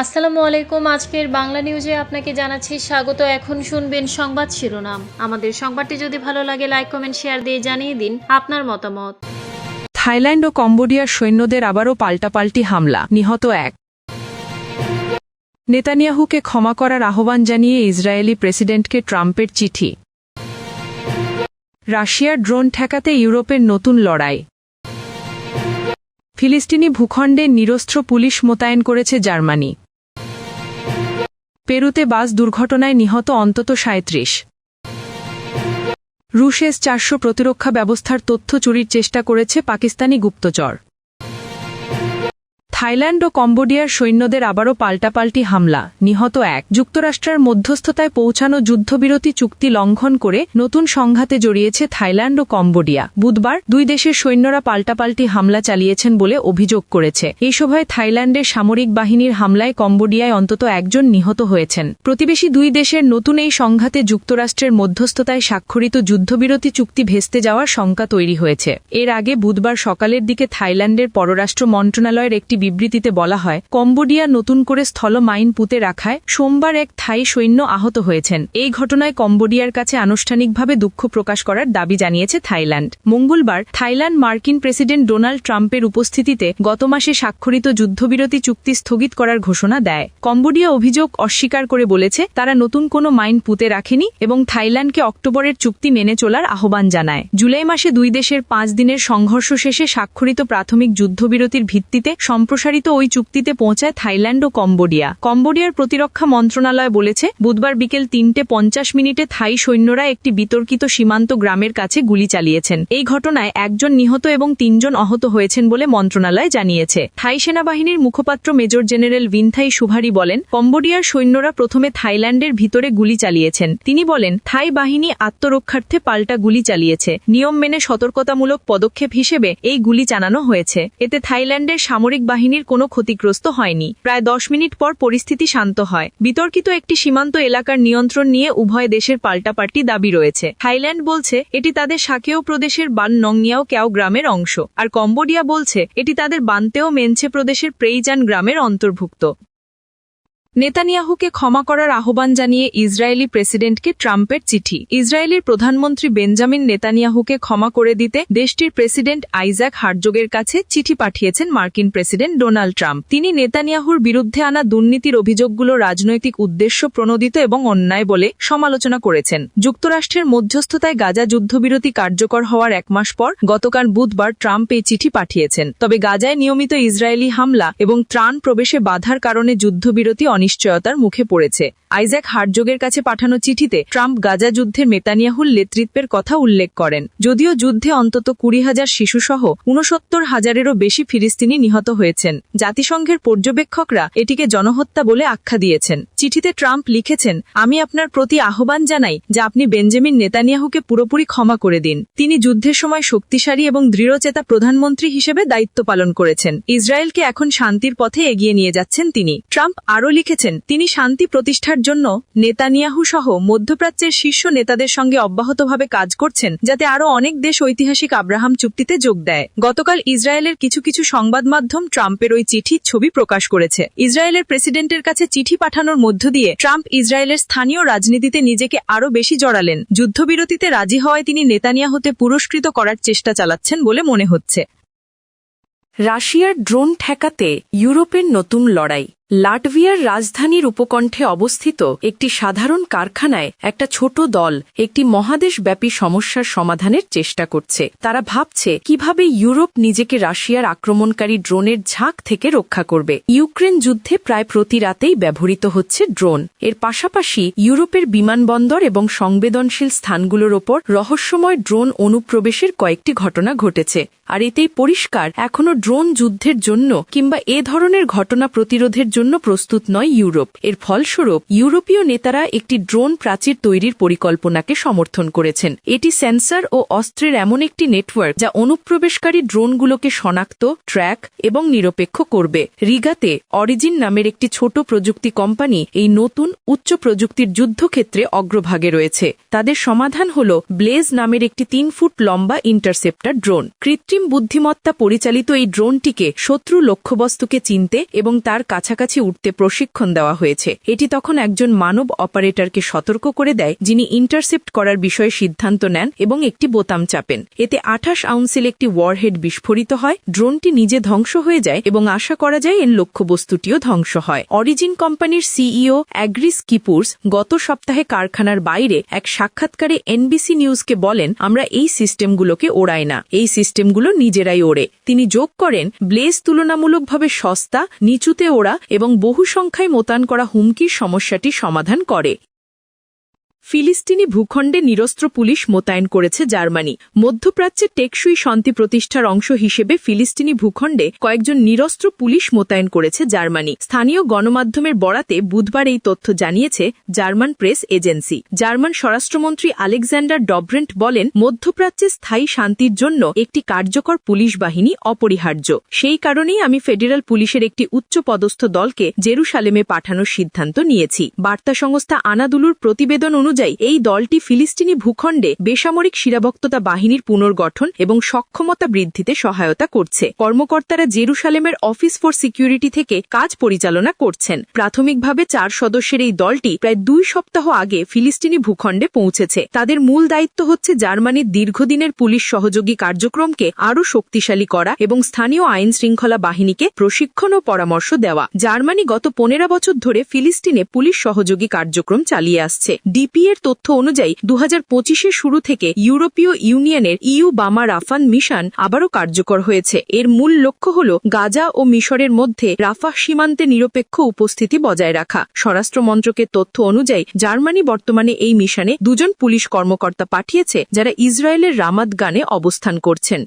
আসসালামু আলাইকুম। আজকের বাংলা নিউজে আপনাকে জানাচ্ছি স্বাগত। এখন শুনবেন সংবাদ শিরোনাম। আমাদের সংবাদটি যদি ভালো লাগে, লাইক, কমেন্ট, শেয়ার দিয়ে জানিয়ে দিন আপনার মতামত। থাইল্যান্ড ও কম্বোডিয়ার সৈন্যদের আবারও পাল্টাপাল্টি হামলা, নিহত এক। নেতানিয়াহুকে ক্ষমা করার আহ্বান জানিয়ে ইসরায়েলি প্রেসিডেন্টকে ট্রাম্পের চিঠি। রাশিয়ার ড্রোন ঠেকাতে ইউরোপের নতুন লড়াই। ফিলিস্তিনি ভূখণ্ডে নিরস্ত্র পুলিশ মোতায়েন করেছে জার্মানি। পেরুতে বাস দুর্ঘটনায় নিহত অন্তত সাঁত্রিশ রুশেস চারশো প্রতিরক্ষা ব্যবস্থার তথ্য চুরির চেষ্টা করেছে পাকিস্তানি গুপ্তচর। থাইল্যান্ড ও কম্বোডিয়ার সৈন্যদের আবারও পাল্টাপাল্টি হামলা, নিহত এক। যুক্তরাষ্ট্রের মধ্যস্থতায় পৌঁছানো যুদ্ধবিরতি চুক্তি লঙ্ঘন করে নতুন সংঘাতে জড়িয়েছে থাইল্যান্ড ও কম্বোডিয়া। বুধবার দুই দেশের সৈন্যরা পাল্টাপাল্টি হামলা চালিয়েছেন বলে অভিযোগ করেছে। এই সভায় থাইল্যান্ডের সামরিক বাহিনীর হামলায় কম্বোডিয়ায় অন্তত একজন নিহত হয়েছেন। প্রতিবেশী দুই দেশের নতুন এই সংঘাতে যুক্তরাষ্ট্রের মধ্যস্থতায় স্বাক্ষরিত যুদ্ধবিরতি চুক্তি ভেস্তে যাওয়ার শঙ্কা তৈরি হয়েছে। এর আগে বুধবার সকালের দিকে থাইল্যান্ডের পররাষ্ট্র মন্ত্রণালয়ের একটি বিবৃতিতে বলা হয়, কম্বোডিয়া নতুন করে স্থল মাইন পুঁতে রাখায় সোমবার এক থাই সৈন্য আহত হয়েছেন। এই ঘটনায় কম্বোডিয়ার কাছে আনুষ্ঠানিকভাবে দুঃখ প্রকাশ করার দাবি জানিয়েছে থাইল্যান্ড। মঙ্গলবার থাইল্যান্ড মার্কিন প্রেসিডেন্ট ডোনাল্ড ট্রাম্পের উপস্থিতিতে গত মাসে স্বাক্ষরিত যুদ্ধবিরতি চুক্তি স্থগিত করার ঘোষণা দেয়। কম্বোডিয়া অভিযোগ অস্বীকার করে বলেছে, তারা নতুন কোনো মাইন পুঁতে রাখেনি এবং থাইল্যান্ডকে অক্টোবরের চুক্তি মেনে চলার আহ্বান জানায়। জুলাই মাসে দুই দেশের পাঁচ দিনের সংঘর্ষ শেষে স্বাক্ষরিত প্রাথমিক যুদ্ধবিরতির ভিত্তিতে সম্প্রসারিত ওই চুক্তিতে পৌঁছায় থাইল্যান্ড ও কম্বোডিয়া। কম্বোডিয়ার প্রতিরক্ষা মন্ত্রণালয় বলেছে, বুধবার বিকেল তিনটে পঞ্চাশ মিনিটে থাই সৈন্যরা একটি বিতর্কিত সীমান্ত গ্রামের কাছে গুলি চালিয়েছেন। এই ঘটনায় একজন নিহত এবং তিনজন আহত হয়েছেন বলে মন্ত্রণালয় জানিয়েছে। থাই সেনাবাহিনীর মুখপাত্র মেজর জেনারেল ভিনথাই সুভারি বলেন, কম্বোডিয়ার সৈন্যরা প্রথমে থাইল্যান্ডের ভিতরে গুলি চালিয়েছেন। তিনি বলেন, থাই বাহিনী আত্মরক্ষার্থে পাল্টা গুলি চালিয়েছে। নিয়ম মেনে সতর্কতামূলক পদক্ষেপ হিসেবে এই গুলি চালানো হয়েছে। এতে থাইল্যান্ডের সামরিক বাহিনীর কোনো ক্ষতিগ্রস্ত হয়নি। প্রায় দশ মিনিট পর পরিস্থিতি শান্ত হয়। বিতর্কিত একটি সীমান্ত এলাকার নিয়ন্ত্রণ নিয়ে উভয় দেশের পাল্টাপাল্টি দাবি রয়েছে। থাইল্যান্ড বলছে, এটি তাদের সাকেও প্রদেশের বান নংনিয়াও ক্যাও গ্রামের অংশ। আর কম্বোডিয়া বলছে, এটি তাদের বানতেও মেনছে প্রদেশের প্রেইজান গ্রামের অন্তর্ভুক্ত। নেতানিয়াহুকে ক্ষমা করার আহ্বান জানিয়ে ইসরায়েলি প্রেসিডেন্টকে ট্রাম্পের চিঠি। ইসরায়েলের প্রধানমন্ত্রী বেঞ্জামিন নেতানিয়াহুকে ক্ষমা করে দিতে দেশটির প্রেসিডেন্ট আইজ্যাক হার্জোগের কাছে চিঠি পাঠিয়েছেন মার্কিন প্রেসিডেন্ট ডোনাল্ড ট্রাম্প। তিনি নেতানিয়াহুর বিরুদ্ধে আনা দুর্নীতির অভিযোগগুলো রাজনৈতিক উদ্দেশ্য প্রণোদিত এবং অন্যায় বলে সমালোচনা করেছেন। যুক্তরাষ্ট্রের মধ্যস্থতায় গাজা যুদ্ধবিরতি কার্যকর হওয়ার এক মাস পর গতকাল বুধবার ট্রাম্প এই চিঠি পাঠিয়েছেন। তবে গাজায় নিয়মিত ইসরায়েলি হামলা এবং ত্রাণ প্রবেশে বাধার কারণে যুদ্ধবিরতি অনিশ্চয়তার মুখে পড়েছে। আইজ্যাক হার্জোগের কাছে পাঠানো চিঠিতে ট্রাম্প গাজা যুদ্ধের মেতানিয়াহুল নেতৃত্বের কথা উল্লেখ করেন। যদিও যুদ্ধে অন্তত কুড়ি হাজার শিশুসহ উনসত্তর হাজারেরও বেশি ফিলিস্তিনি নিহত হয়েছেন। জাতিসংঘের পর্যবেক্ষকরা এটিকে জনহত্যা বলে আখ্যা দিয়েছেন। চিঠিতে ট্রাম্প লিখেছেন, আমি আপনার প্রতি আহ্বান জানাই যে আপনি বেঞ্জামিন নেতানিয়াহুকে পুরোপুরি ক্ষমা করে দিন। তিনি যুদ্ধের সময় শক্তিশালী এবং দৃঢ়চেতা প্রধানমন্ত্রী হিসেবে দায়িত্ব পালন করেছেন। ইসরায়েলকে এখন শান্তির পথে এগিয়ে নিয়ে যাচ্ছেন তিনি। ট্রাম্প আরও লিখেছেন তিনি শান্তি প্রতিষ্ঠার জন্য নেতানিয়াহু সহ মধ্যপ্রাচ্যের শীর্ষ নেতাদের সঙ্গে অব্যাহতভাবে কাজ করছেন, যাতে আরও অনেক দেশ ঐতিহাসিক আব্রাহাম চুক্তিতে যোগ দেয়। গতকাল ইসরায়েলের কিছু কিছু সংবাদ মাধ্যম ট্রাম্পের ওই চিঠির ছবি প্রকাশ করেছে। ইসরায়েলের প্রেসিডেন্টের কাছে চিঠি পাঠানোর মধ্য দিয়ে ট্রাম্প ইসরায়েলের স্থানীয় রাজনীতিতে নিজেকে আরও বেশি জড়ালেন। যুদ্ধবিরতিতে রাজি হওয়ায় তিনি নেতানিয়াহুতে পুরস্কৃত করার চেষ্টা চালাচ্ছেন বলে মনে হচ্ছে। রাশিয়ার ড্রোন ঠেকাতে ইউরোপের নতুন লড়াই। লাটভিয়ার রাজধানীর উপকণ্ঠে অবস্থিত একটি সাধারণ কারখানায় একটা ছোট দল একটি মহাদেশব্যাপী সমস্যার সমাধানের চেষ্টা করছে। তারা ভাবছে, কীভাবে ইউরোপ নিজেকে রাশিয়ার আক্রমণকারী ড্রোনের ঝাঁক থেকে রক্ষা করবে। ইউক্রেন যুদ্ধে প্রায় প্রতি রাতেই ব্যবহৃত হচ্ছে ড্রোন। এর পাশাপাশি ইউরোপের বিমানবন্দর এবং সংবেদনশীল স্থানগুলোর ওপর রহস্যময় ড্রোন অনুপ্রবেশের কয়েকটি ঘটনা ঘটেছে। আর এতেই পরিষ্কার এখনও ড্রোন যুদ্ধের জন্য কিংবা এ ধরনের ঘটনা প্রতিরোধের জন্য প্রস্তুত নয় ইউরোপ। এর ফলস্বরূপ, ইউরোপীয় নেতারা একটি ড্রোন প্রাচীর তৈরির পরিকল্পনাকে সমর্থন করেছেন। এটি সেন্সর ও অস্ত্রের এমন একটি নেটওয়ার্ক যা অনুপ্রবেশকারী ড্রোনগুলোকে শনাক্ত, ট্র্যাক এবং নিরপেক্ষ করবে। রিগাতে, অরিজিন নামের একটি ছোট প্রযুক্তি কোম্পানি এই নতুন উচ্চ প্রযুক্তির যুদ্ধক্ষেত্রে অগ্রভাগে রয়েছে। তাদের সমাধান হল ব্লেজ নামের একটি তিন ফুট লম্বা ইন্টারসেপ্টার ড্রোন। কৃত্রিম বুদ্ধিমত্তা পরিচালিত এই ড্রোনটিকে শত্রু লক্ষ্যবস্তুকে চিনতে এবং তার কাছাকাছি কাছাকাছি উঠতে প্রশিক্ষণ দেওয়া হয়েছে। এটি তখন একজন মানব অপারেটরকে সতর্ক করে দেয়, যিনি ইন্টারসেপ্ট করার বিষয়ে সিদ্ধান্ত নেন এবং একটি বোতাম চাপেন। এতে আঠাশ আউন্সেল একটি ওয়ারহেড বিস্ফোরিত হয়, ড্রোনটি নিজে ধ্বংস হয়ে যায় এবং আশা করা যায় এর লক্ষ্যবস্তুটিও ধ্বংস হয়। অরিজিন কোম্পানির সিইও অ্যাগ্রিস কিপুর্স গত সপ্তাহে কারখানার বাইরে এক সাক্ষাৎকারে এনবিসি নিউজকে বলেন, আমরা এই সিস্টেমগুলোকে ওড়াই না। এই সিস্টেমগুলো নিজেরাই ওড়ে। তিনি যোগ করেন, ব্লেজ তুলনামূলকভাবে সস্তা, নিচুতে ওড়া এবং বহু সংখ্যায় মোতায়েন করা হুমকির সমস্যাটি সমাধান করে। ফিলিস্তিনি ভূখণ্ডে নিরস্ত্র পুলিশ মোতায়েন করেছে জার্মানি। মধ্যপ্রাচ্যে টেকসই শান্তি প্রতিষ্ঠার অংশ হিসেবে ফিলিস্তিনি ভূখণ্ডে কয়েকজন নিরস্ত্র পুলিশ মোতায়েন করেছে জার্মানি। স্থানীয় গণমাধ্যমের বরাতে বুধবার এই তথ্য জানিয়েছে জার্মান প্রেস এজেন্সি। জার্মান স্বরাষ্ট্রমন্ত্রী আলেকজান্ডার ডব্রেন্ট বলেন, মধ্যপ্রাচ্যে স্থায়ী শান্তির জন্য একটি কার্যকর পুলিশ বাহিনী অপরিহার্য। সেই কারণেই আমি ফেডারেল পুলিশের একটি উচ্চ পদস্থ দলকে জেরুসালেমে পাঠানোর সিদ্ধান্ত নিয়েছি। বার্তা সংস্থা আনাদুলুর প্রতিবেদন অনুযায়ী এই দলটি ফিলিস্তিনি ভূখণ্ডে বেসামরিক শিরাবক্ততা বাহিনীর পুনর্গঠন এবং সক্ষমতা বৃদ্ধিতে সহায়তা করছে। কর্মকর্তারা জেরুসালেমের অফিস ফর সিকিউরিটি থেকে কাজ পরিচালনা করছেন। প্রাথমিকভাবে চার সদস্যের এই দলটি প্রায় দুই সপ্তাহ আগে ফিলিস্তিনি ভূখণ্ডে পৌঁছেছে। তাদের মূল দায়িত্ব হচ্ছে জার্মানির দীর্ঘদিনের পুলিশ সহযোগী কার্যক্রমকে আরও শক্তিশালী করা এবং স্থানীয় আইন শৃঙ্খলা বাহিনীকে প্রশিক্ষণ ও পরামর্শ দেওয়া। জার্মানি গত পনেরো বছর ধরে ফিলিস্তিনে পুলিশ সহযোগী কার্যক্রম চালিয়ে আসছে। ডিপি এর তথ্য অনুযায়ী দু হাজার শুরু থেকে ইউরোপীয় ইউনিয়নের ইউ বামা রাফান মিশন আবারও কার্যকর হয়েছে। এর মূল লক্ষ্য হল গাজা ও মিশরের মধ্যে রাফাহ সীমান্তে নিরপেক্ষ উপস্থিতি বজায় রাখা। স্বরাষ্ট্র মন্ত্রকের তথ্য অনুযায়ী, জার্মানি বর্তমানে এই মিশনে দুজন পুলিশ কর্মকর্তা পাঠিয়েছে, যারা ইসরায়েলের রামাত গানে অবস্থান করছেন।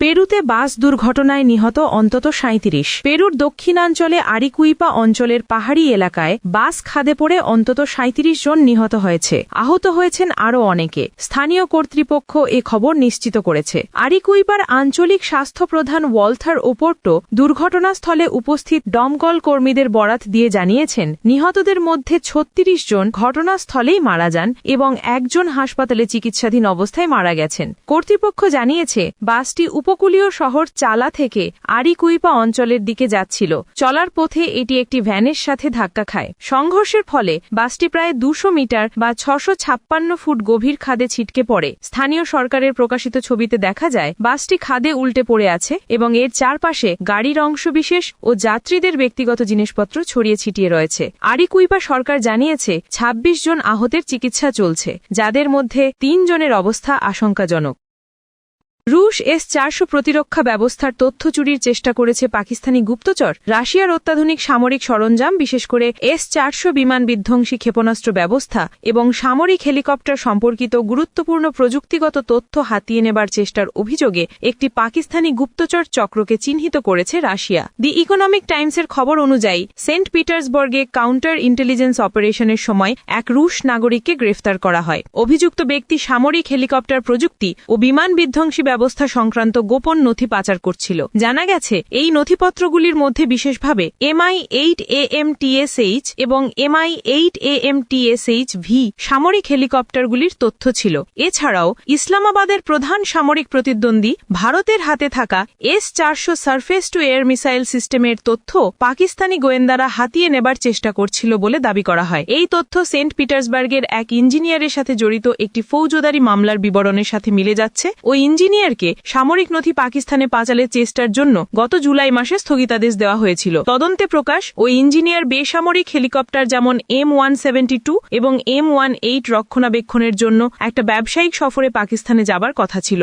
পেরুতে বাস দুর্ঘটনায় নিহত অন্তত সাঁত্রিশ পেরুর দক্ষিণাঞ্চলে আরিকুইপা অঞ্চলের পাহাড়ি এলাকায় বাস খাদে পড়ে অন্তত সাঁত্রিশ জন নিহত হয়েছে। আহত হয়েছেন আরও অনেকে। স্থানীয় কর্তৃপক্ষ এ খবর নিশ্চিত করেছে। আরিকুইপার আঞ্চলিক স্বাস্থ্য প্রধান ওয়ালথার ওপোর্টো দুর্ঘটনাস্থলে উপস্থিত দমকল কর্মীদের বরাত দিয়ে জানিয়েছেন, নিহতদের মধ্যে ছত্রিশ জন ঘটনাস্থলেই মারা যান এবং একজন হাসপাতালে চিকিৎসাধীন অবস্থায় মারা গেছেন। কর্তৃপক্ষ জানিয়েছে, বাসটি উপকূলীয় শহর চালা থেকে আরিকুইপা অঞ্চলের দিকে যাচ্ছিল। চলার পথে এটি একটি ভ্যানের সাথে ধাক্কা খায়। সংঘর্ষের ফলে বাসটি প্রায় দুশো মিটার বা ছশো ছাপ্পান্ন ফুট গভীর খাদে ছিটকে পড়ে। স্থানীয় সরকারের প্রকাশিত ছবিতে দেখা যায়, বাসটি খাদে উল্টে পড়ে আছে এবং এর চারপাশে গাড়ির অংশবিশেষ ও যাত্রীদের ব্যক্তিগত জিনিসপত্র ছড়িয়ে ছিটিয়ে রয়েছে। আরিকুইপা সরকার জানিয়েছে ২৬ জন আহতের চিকিৎসা চলছে, যাদের মধ্যে তিন জনের অবস্থা আশঙ্কাজনক। রুশ এস চারশো প্রতিরক্ষা ব্যবস্থার তথ্য চুরির চেষ্টা করেছে পাকিস্তানি গুপ্তচর। রাশিয়ার অত্যাধুনিক সামরিক সরঞ্জাম, বিশেষ করে এস চারশো বিমান বিধ্বংসী ক্ষেপণাস্ত্র ব্যবস্থা এবং সামরিক হেলিকপ্টার সম্পর্কিত গুরুত্বপূর্ণ প্রযুক্তিগত তথ্য হাতিয়ে নেবার চেষ্টার অভিযোগে একটি পাকিস্তানি গুপ্তচর চক্রকে চিহ্নিত করেছে রাশিয়া। দি ইকোনমিক টাইমসের খবর অনুযায়ী, সেন্ট পিটার্সবার্গে কাউন্টার ইন্টেলিজেন্স অপারেশনের সময় এক রুশ নাগরিককে গ্রেফতার করা হয়। অভিযুক্ত ব্যক্তি সামরিক হেলিকপ্টার প্রযুক্তি ও বিমান বিধ্বংসী ব্যবস্থা সংক্রান্ত গোপন নথি পাচার করছিল। জানা গেছে, এই নথিপত্রগুলির মধ্যে বিশেষভাবে MI eight A M TSH এবং MI eight A M TSH V সামরিক হেলিকপ্টারগুলির তথ্য ছিল। এছাড়াও, ইসলামাবাদের প্রধান সামরিক প্রতিদ্বন্দ্বী ভারতের হাতে থাকা এস চারশো সার্ফেস টু এয়ার মিসাইল সিস্টেমের তথ্য পাকিস্তানি গোয়েন্দারা হাতিয়ে নেবার চেষ্টা করছিল বলে দাবি করা হয়। এই তথ্য সেন্ট পিটার্সবার্গের এক ইঞ্জিনিয়ারের সাথে জড়িত একটি ফৌজদারি মামলার বিবরণের সাথে মিলে যাচ্ছে। ও ইঞ্জিনিয়ারকে সামরিক নথি পাকিস্তানে পাচালের চেষ্টার জন্য গত জুলাই মাসে স্থগিতাদেশ দেওয়া হয়েছিল। তদন্তে প্রকাশ ওই ইঞ্জিনিয়ার বেসামরিক হেলিকপ্টার যেমন এম ওয়ান সেভেন্টি টু এবং এম ওয়ান এইট রক্ষণাবেক্ষণের জন্য একটা ব্যবসায়িক সফরে পাকিস্তানে যাবার কথা ছিল।